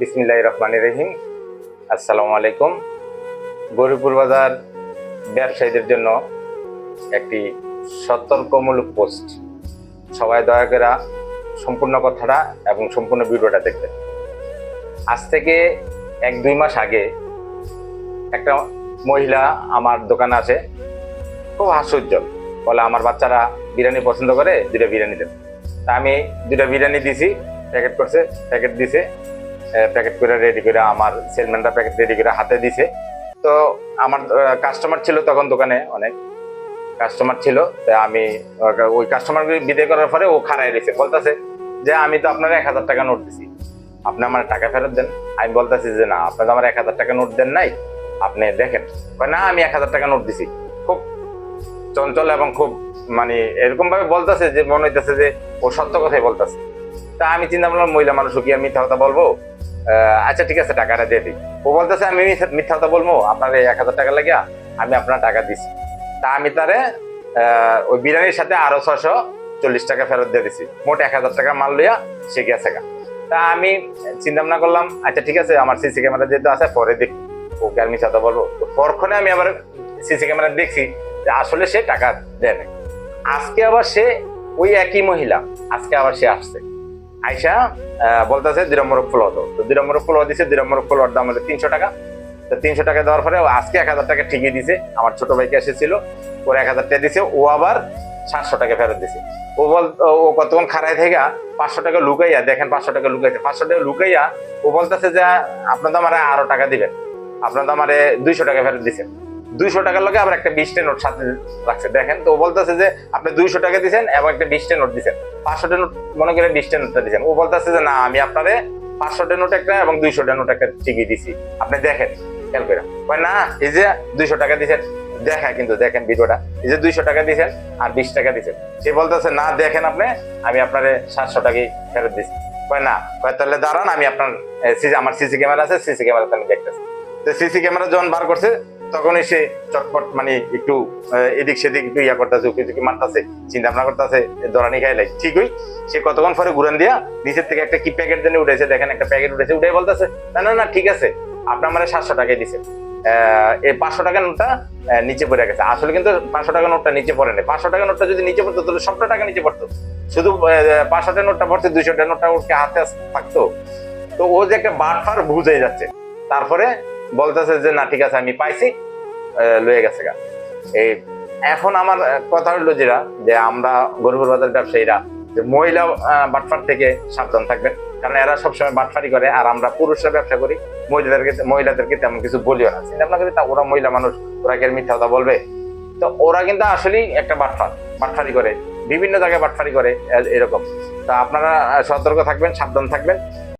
বিসমিল্লাহ রহমান রহিম। আসসালামু আলাইকুম। গরিপুর বাজার ব্যবসায়ীদের জন্য একটি সতর্কমূলক পোস্ট। সবাই দয়া করে সম্পূর্ণ কথাটা এবং সম্পূর্ণ ভিডিওটা দেখবেন। আজ থেকে এক দুই মাস আগে একটা মহিলা আমার দোকানে আসে। খুব হাস্যোজ্জ্বল বলে, আমার বাচ্চারা বিরিয়ানি পছন্দ করে দুটা বিরিয়ানি দেন। তা আমি দুটা বিরিয়ানি দিছি, প্যাকেট করছে, প্যাকেট দিছে। প্যাকেট করে রেডি করে আমার সেলম্যানরা প্যাকেট রেডি করে হাতে দিছে। তো আমার কাস্টমার ছিল তখন দোকানে অনেক। কাস্টমার ছিল আমি ওই কাস্টমার বিদায় করার পরে ও খারাই দিছে। বলতেছে যে, আমি তো আপনার এক হাজার টাকা নোট দিছি। আপনি আমার টাকা ফেরত দেন। আমি বলতেছি যে, না আপনি তো আমার এক হাজার টাকা নোট দেন নাই। আপনি দেখেন। না, আমি এক হাজার টাকা নোট দিছি। খুব চঞ্চল এবং খুব মানে এরকম ভাবে বলতেছে যে, মনে হইতেছে যে, ও সত্য কথাই বলতেছে। তা আমি চিন্তা করলাম, মহিলা মানুষ কি আমি মিথ্যা কথা বলব? আচ্ছা ঠিক আছে, টাকাটা দিয়ে দিই। ও বলতেছে, আমি মিথ্যা- কথা বলব আপনার এক হাজার টাকা লাগিয়া আমি আপনার টাকা দিছি। তা আমি তারে ওই বিরিয়ানির সাথে আরও ছশো চল্লিশ টাকা ফেরত দিয়ে দিছি। মোট এক হাজার টাকা মাল লইয়া সে গেছে। তা আমি চিন্তা ভাবনা করলাম আচ্ছা ঠিক আছে, আমার সিসি ক্যামেরা যেহেতু আছে, পরে দেখি, ওকে আর মিথ্যা বলব। পরক্ষণে আমি আবার সিসি ক্যামেরা দেখছি যে আসলে সে টাকা দেয় আজকে আবার সে ওই একই মহিলা, আজকে আবার সে আসছে। আইসা বলতেছে দুই নম্বর ফুল তো দুই নম্বর ফুল দিছে, দুই নম্বর ফুলোর দাম হলো তিনশো টাকা। তো তিনশো টাকা দেওয়ার পরে আজকে এক হাজার টাকা ঠিকই দিছে। আমার ছোট ভাইকে এসেছিল, ওর এক হাজার টাকা দিছে, ও আবার সাতশো টাকা ফেরত দিছে। ও বল, ও কতক্ষণ খারায় থেকে পাঁচশো টাকা লুকাইয়া, দেখেন পাঁচশো টাকা লুকাইছে, পাঁচশো টাকা লুকাইয়া ও বলতেছে যে, আপনার তো আমার আরও টাকা দিবেন। আপনার তো আমার দুইশো টাকা ফেরত দিছেন দুইশো টাকার লোকে আবার একটা বিশটা নোট সাথে রাখছে। দেখেন তো বলতেছে যে আপনি দুইশো টাকা দিছেন এবং একটা বিশটা নোট দিছেন। পাঁচশোটা নোট, মনে করে বিশটা নোটটা দিছেন। ও বলতেছে যে, না, আমি আপনারে পাঁচশোটা নোট একটা এবং দুইশোটা নোট একটা ঠিকই দিছি। আপনি দেখেন, খেয়াল না, এই যে দুইশো টাকা দিছেন দেখা কিন্তু, দেখেন ভিডিওটা। এই যে দুইশো টাকা দিছেন আর বিশ টাকা দিছেন। সে বলতেছে, না, দেখেন আপনি, আমি আপনারে সাতশো টাকাই ফেরত দিছি। কয়, না, কয়, তাহলে দাঁড়ান, আমি আপনার আমার সিসি ক্যামেরা আছে, সিসি ক্যামেরাতে আমি দেখতেছি। তো সিসি ক্যামেরা যখন বার করছে তখনই সে চটপট মানে একটু এদিক সেদিক একটু ইয়া করতেছে, উকি ঝুঁকি মারতেছে চিন্তা ভাবনা করতেছে দরানি খাই লাই ঠিকই, সে কতক্ষণ পরে ঘুরান দিয়া নিচের থেকে একটা কি প্যাকেট দেনে উঠেছে, দেখেন একটা প্যাকেট উঠেছে উঠে বলতেছে, না না না, ঠিক আছে, আপনার মানে সাতশো টাকায় দিছে। এই পাঁচশো টাকা নোটটা নিচে পড়ে গেছে। আসলে কিন্তু পাঁচশো টাকা নোটটা নিচে পড়ে না পাঁচশো টাকা নোটটা যদি নিচে পড়তো, তাহলে সবটা টাকা নিচে পড়তো। শুধু পাঁচশো টাকা নোটটা পড়ছে, দুইশো টাকা নোটটা ওকে হাতে থাকতো। তো ও যে একটা বাটফার বুঝে যাচ্ছে। তারপরে বলতেছে যে, না, ঠিক আছে, আমি পাইছি। লয়ে গেছে গা। এই এখন আমার কথা হলো যেটা যে আমরা গরিবুর বাজার ব্যবসায়ীরা, যে মহিলা বাটফার থেকে সাবধান থাকবেন। কারণ এরা সবসময় বাটফারি করে, আর আমরা পুরুষরা ব্যবসা করি, মহিলাদেরকে মহিলাদেরকে তেমন কিছু বলিও না। চিন্তা ভাবনা করি, তা ওরা মহিলা মানুষ, ওরা কি মিথ্যা কথা বলবে? তো ওরা কিন্তু আসলেই একটা বাটফার বাটফারি করে, বিভিন্ন জায়গায় বাটফারি করে এরকম। তা আপনারা সতর্ক থাকবেন, সাবধান থাকবেন।